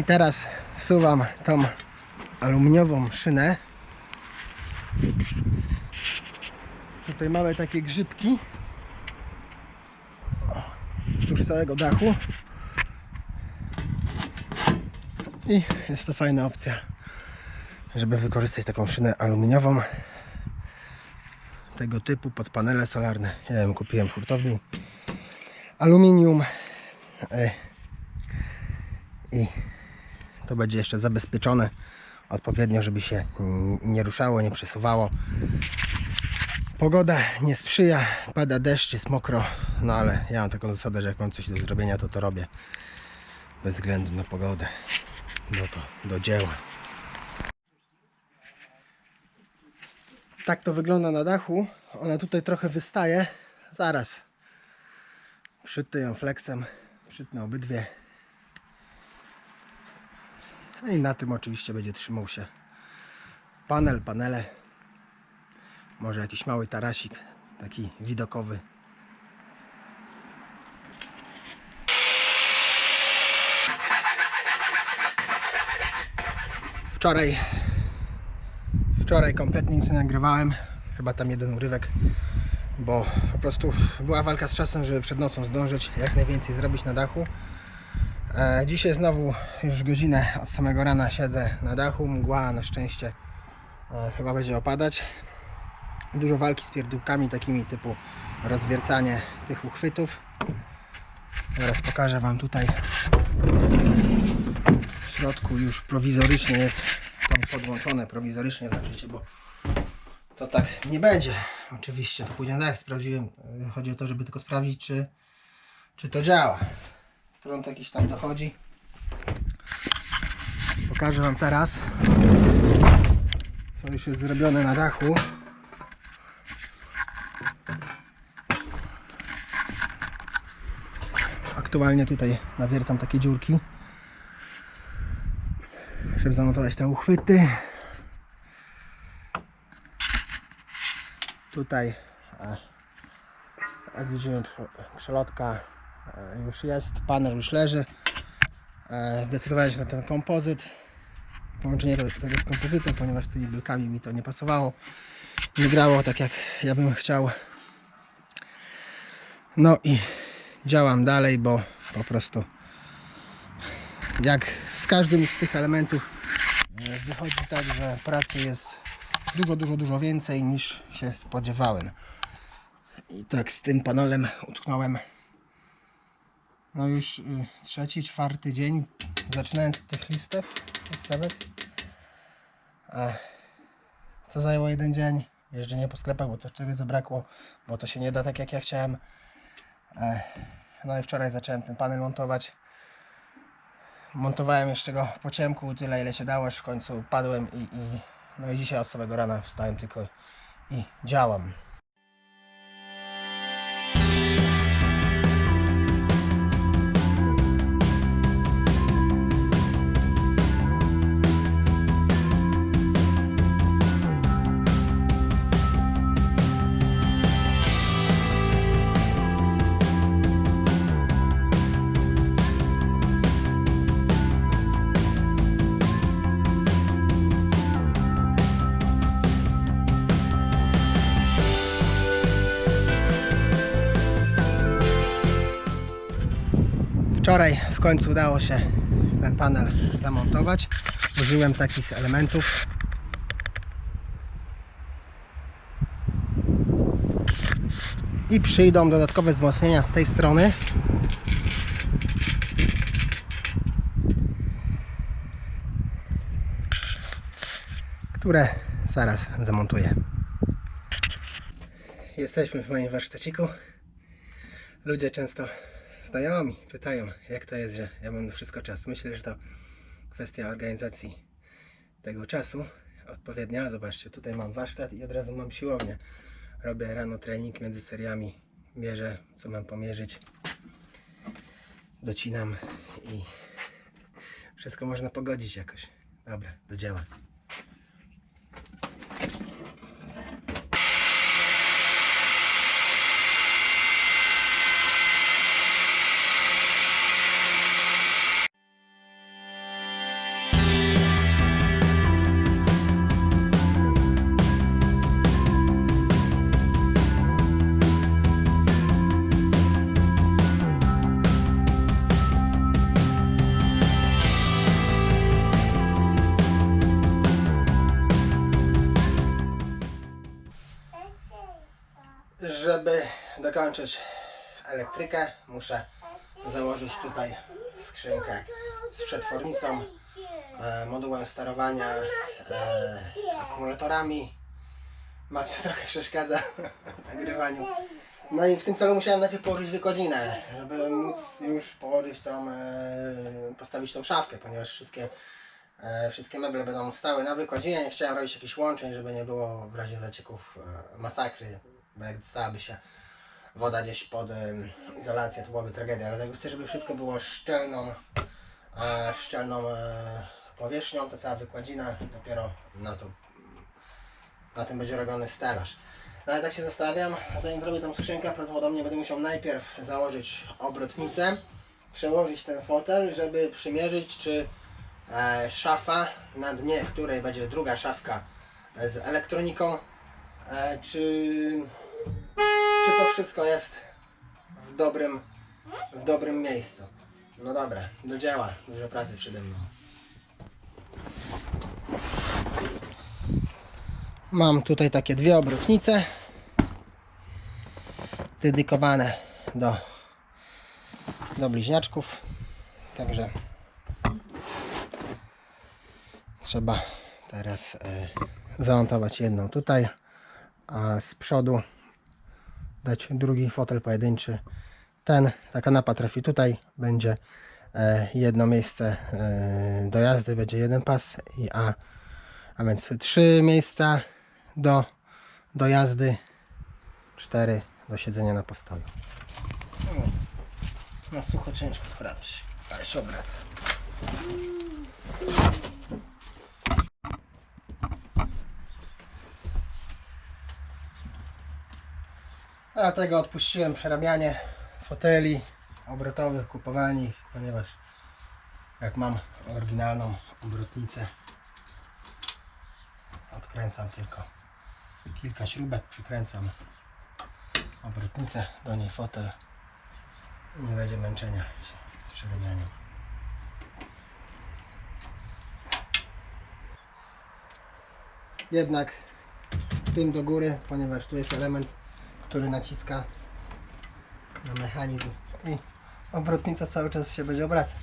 I teraz wsuwam tą aluminiową szynę. Tutaj mamy takie grzybki wzdłuż całego dachu. I jest to fajna opcja, żeby wykorzystać taką szynę aluminiową tego typu pod panele solarne. Ja ją kupiłem w hurtowni. Aluminium. E, I to będzie jeszcze zabezpieczone odpowiednio, żeby się nie ruszało, nie przesuwało. Pogoda nie sprzyja, pada deszcz, jest mokro, no ale ja mam taką zasadę, że jak mam coś do zrobienia, to to robię bez względu na pogodę. No to do dzieła. Tak to wygląda na dachu. Ona tutaj trochę wystaje. Zaraz przytnę ją flexem. Przytnę obydwie. No I na tym oczywiście będzie trzymał się panel, panele. Może jakiś mały tarasik, taki widokowy. Wczoraj Wczoraj kompletnie nic nie nagrywałem. Chyba tam jeden urywek, bo po prostu była walka z czasem, żeby przed nocą zdążyć jak najwięcej zrobić na dachu. E, dzisiaj znowu już godzinę od samego rana siedzę na dachu. Mgła na szczęście e, chyba będzie opadać. Dużo walki z pierdółkami takimi typu rozwiercanie tych uchwytów. Teraz pokażę Wam tutaj w środku już prowizorycznie jest to podłączone prowizorycznie znaczycie, bo to tak nie będzie. Oczywiście to później tak sprawdziłem. Yy, Chodzi o to, żeby tylko sprawdzić, czy, czy to działa. Prąd jakiś tam dochodzi. Pokażę Wam teraz, co już jest zrobione na dachu. Aktualnie tutaj nawiercam takie dziurki żeby zamontować te uchwyty. Tutaj, jak widzimy, prze- przelotka już jest, panel już leży. E, Zdecydowałem się na ten kompozyt. Połączenie te- tego z kompozytem, ponieważ z tymi belkami mi to nie pasowało. Nie grało tak jak ja bym chciał. No i działam dalej, bo po prostu jak z każdym z tych elementów e, wychodzi tak, że pracy jest dużo, dużo, dużo więcej niż się spodziewałem. I tak z tym panelem utknąłem no już y, trzeci, czwarty dzień zaczynając od tych listew, listewek. E, To zajęło jeden dzień. Jeżdżenie po sklepach, bo to czegoś zabrakło, bo to się nie da tak jak ja chciałem. E, No i wczoraj zacząłem ten panel montować montowałem jeszcze go po ciemku tyle ile się dało, aż w końcu padłem i, i no i dzisiaj od samego rana wstałem tylko i działam. Wczoraj w końcu udało się ten panel zamontować. Użyłem takich elementów. I przyjdą dodatkowe wzmocnienia z tej strony. Które zaraz zamontuję. Jesteśmy w moim warsztaciku. Ludzie często znajomi pytają, jak to jest, że ja mam na wszystko czas. Myślę, że to kwestia organizacji tego czasu odpowiednia. Zobaczcie, tutaj mam warsztat i od razu mam siłownię. Robię rano trening między seriami, mierzę, co mam pomierzyć. Docinam i wszystko można pogodzić jakoś. Dobra, do dzieła. Dokończyć elektrykę, muszę założyć tutaj skrzynkę z przetwornicą, e, modułem sterowania, e, akumulatorami. Max trochę przeszkadza w nagrywaniu. No i w tym celu musiałem najpierw położyć wykładzinę, żeby móc już położyć tą, e, postawić tą szafkę, ponieważ wszystkie, wszystkie meble będą stały na wykładzinie. Nie chciałem robić jakichś łączeń, żeby nie było w razie zacieków masakry, bo jak stałaby się woda gdzieś pod izolację, to byłaby tragedia. Dlatego chcę, żeby wszystko było szczelną, szczelną e, powierzchnią, ta cała wykładzina, dopiero na to na tym będzie robiony stelaż. No ale tak się zastanawiam, zanim zrobię tą skrzynkę, prawdopodobnie będę musiał najpierw założyć obrotnicę, przełożyć ten fotel, żeby przymierzyć, czy e, szafa, na dnie której będzie druga szafka e, z elektroniką, e, czy, czy to wszystko jest w dobrym, w dobrym miejscu. No dobra, do dzieła, dużo pracy przede mną. Mam tutaj takie dwie obrotnice dedykowane do, do bliźniaczków. Także trzeba teraz e, zamontować jedną tutaj, a z przodu dać drugi fotel pojedynczy. Ten, ta kanapa trafi tutaj, będzie e, jedno miejsce e, do jazdy, będzie jeden pas, a, a więc trzy miejsca do, do jazdy, cztery do siedzenia na postoju. Na sucho ciężko sprawdzić, ale się obraca. Dlatego odpuściłem przerabianie foteli obrotowych, kupowanie ich, ponieważ jak mam oryginalną obrotnicę, odkręcam tylko kilka śrubek, przykręcam obrotnicę, do niej fotel i nie będzie męczenia się z przerabianiem. Jednak tym do góry, ponieważ tu jest element, który naciska na mechanizm i obrotnica cały czas się będzie obracać.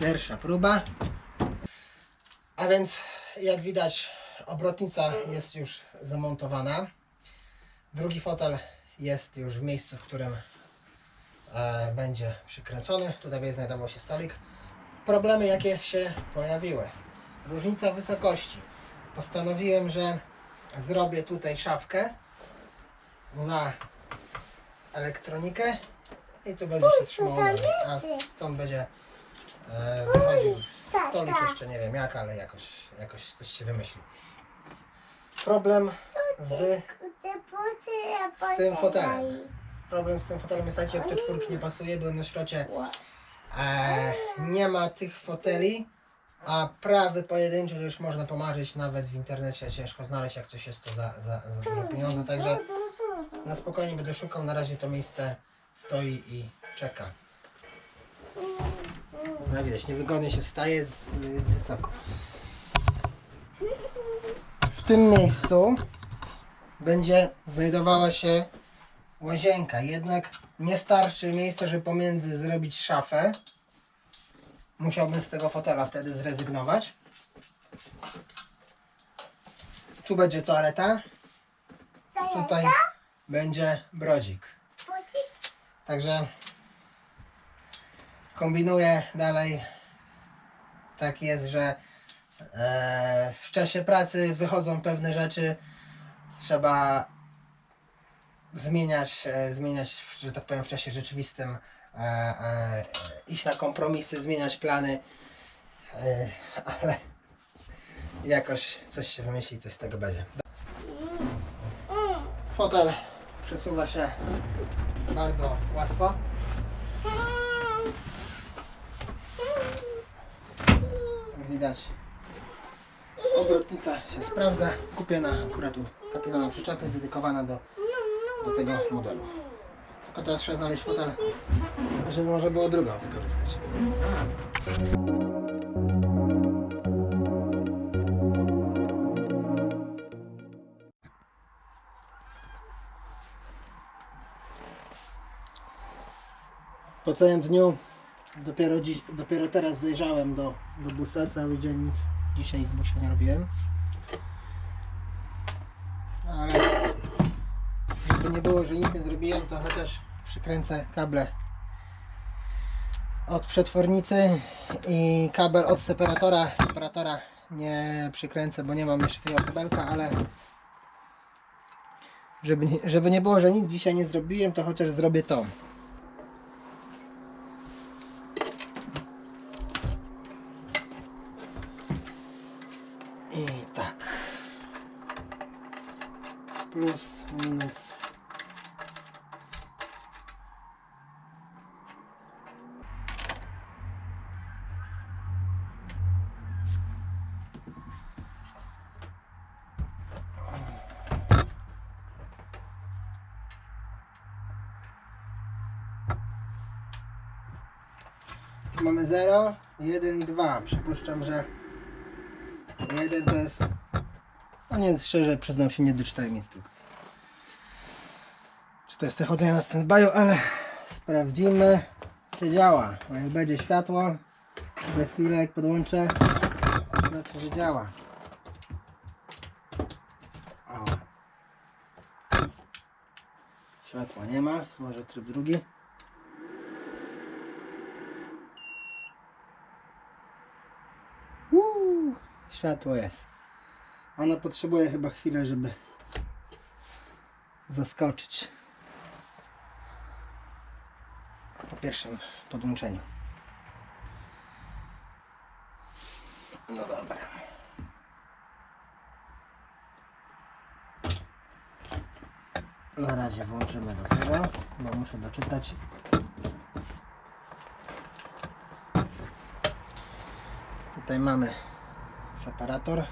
Pierwsza próba. A więc jak widać obrotnica jest już zamontowana. Drugi fotel jest już w miejscu, w którym e, będzie przykręcony. Tutaj będzie znajdował się stolik. Problemy jakie się pojawiły. Różnica wysokości. Postanowiłem, że zrobię tutaj szafkę na elektronikę i tu będzie się trzymało, a stąd będzie e, wychodził stolik jeszcze nie wiem jak, ale jakoś, jakoś coś się wymyśli. Problem z, z tym fotelem. Problem z tym fotelem jest taki, że te czwórki nie pasuje, byłem na szrocie. E, nie ma tych foteli, a prawy pojedynczy już można pomarzyć nawet w internecie, ciężko znaleźć jak coś jest to za, za, za duże pieniądze, także na spokojnie będę szukał, na razie to miejsce stoi i czeka. No widać, niewygodnie się staje, jest wysoko. W tym miejscu będzie znajdowała się łazienka, jednak nie starczy miejsca, żeby pomiędzy zrobić szafę. Musiałbym z tego fotela wtedy zrezygnować. Tu będzie toaleta, tutaj będzie brodzik. Także kombinuję dalej. Tak jest, że e, w czasie pracy wychodzą pewne rzeczy. Trzeba zmieniać, e, zmieniać, że tak powiem, w czasie rzeczywistym. E, e, iść na kompromisy, zmieniać plany. Ale jakoś coś się wymyśli, coś z tego będzie. Fotel przesuwa się bardzo łatwo. Widać, obrotnica się sprawdza. Kupiona akurat u kapitana przyczepy, dedykowana do, do tego modelu. Tylko teraz trzeba znaleźć fotel, żeby można było drugą wykorzystać. Po całym dniu dopiero, dziś, dopiero teraz zajrzałem do, do busa, cały dzień nic dzisiaj w busie nie robiłem. Ale żeby nie było, że nic nie zrobiłem, to chociaż przykręcę kable od przetwornicy i kabel od separatora. Separatora nie przykręcę, bo nie mam jeszcze tego kabelka, ale żeby żeby nie było, że nic dzisiaj nie zrobiłem, to chociaż zrobię to. I tak. Plus, minus. Tu mamy 0, 1 i 2. Przypuszczam, że 1 to jest. No nie, szczerze przyznam się, nie doczytałem instrukcji. Czy to jest te chodzenie na standby'u, ale sprawdzimy, czy działa. Bo jak będzie światło, za chwilę jak podłączę, znaczy, że działa. O. Światła nie ma, może tryb drugi. Światło jest. Ona potrzebuje chyba chwilę, żeby zaskoczyć. Po pierwszym podłączeniu. No dobra. Na razie włączymy do tego, bo muszę doczytać. Tutaj mamy separator.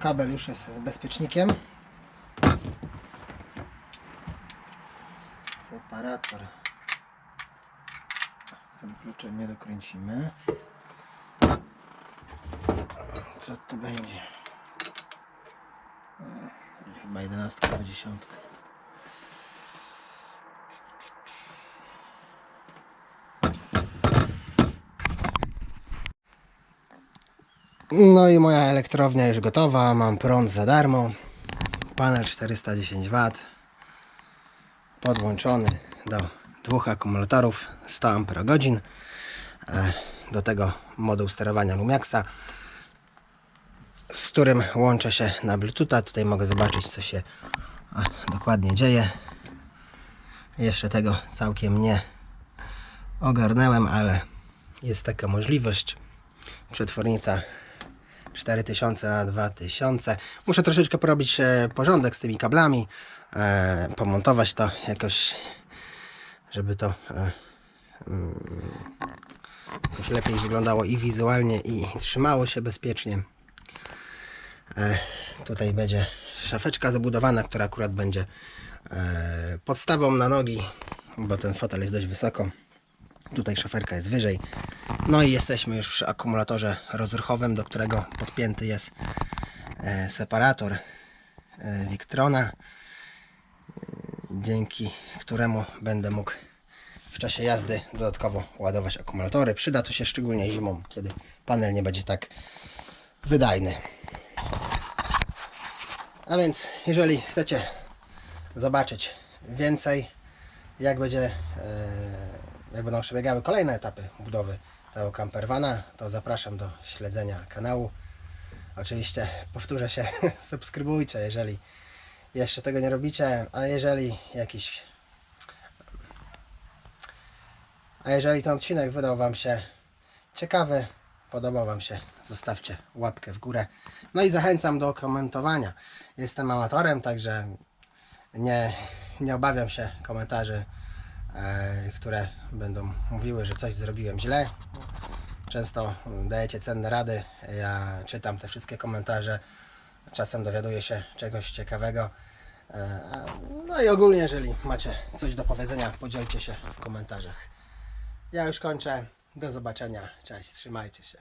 Kabel już jest z bezpiecznikiem. Separator. Tym kluczem nie dokręcimy. Co to będzie? Chyba 11 albo No i moja elektrownia już gotowa, mam prąd za darmo, panel 410 W, podłączony do dwóch akumulatorów 100 Ah, e, do tego moduł sterowania Lumiaxa, z którym łączę się na Bluetootha, tutaj mogę zobaczyć co się dokładnie dzieje, jeszcze tego całkiem nie ogarnęłem, ale jest taka możliwość, przetwornica 4000 na 2000. Muszę troszeczkę porobić e, porządek z tymi kablami, e, pomontować to jakoś, żeby to e, mm, jakoś lepiej wyglądało i wizualnie i trzymało się bezpiecznie. Tutaj będzie szafeczka zabudowana, która akurat będzie podstawą na nogi, bo ten fotel jest dość wysoko. Tutaj szoferka jest wyżej. No i jesteśmy już przy akumulatorze rozruchowym, do którego podpięty jest e, separator e, Victrona, e, dzięki któremu będę mógł w czasie jazdy dodatkowo ładować akumulatory. Przyda to się szczególnie zimą, kiedy panel nie będzie tak wydajny. A więc, jeżeli chcecie zobaczyć więcej, jak będzie, jak będą przebiegały kolejne etapy budowy tego campervana, to zapraszam do śledzenia kanału. Oczywiście powtórzę się, subskrybujcie, jeżeli jeszcze tego nie robicie, a jeżeli jakiś a jeżeli ten odcinek wydał Wam się ciekawy, podobał Wam się, zostawcie łapkę w górę. No i zachęcam do komentowania. Jestem amatorem, także nie, nie obawiam się komentarzy, które będą mówiły, że coś zrobiłem źle. Często dajecie cenne rady. Ja czytam te wszystkie komentarze. Czasem dowiaduję się czegoś ciekawego. E, No i ogólnie, jeżeli macie coś do powiedzenia, podzielcie się w komentarzach. Ja już kończę. Do zobaczenia. Cześć, trzymajcie się.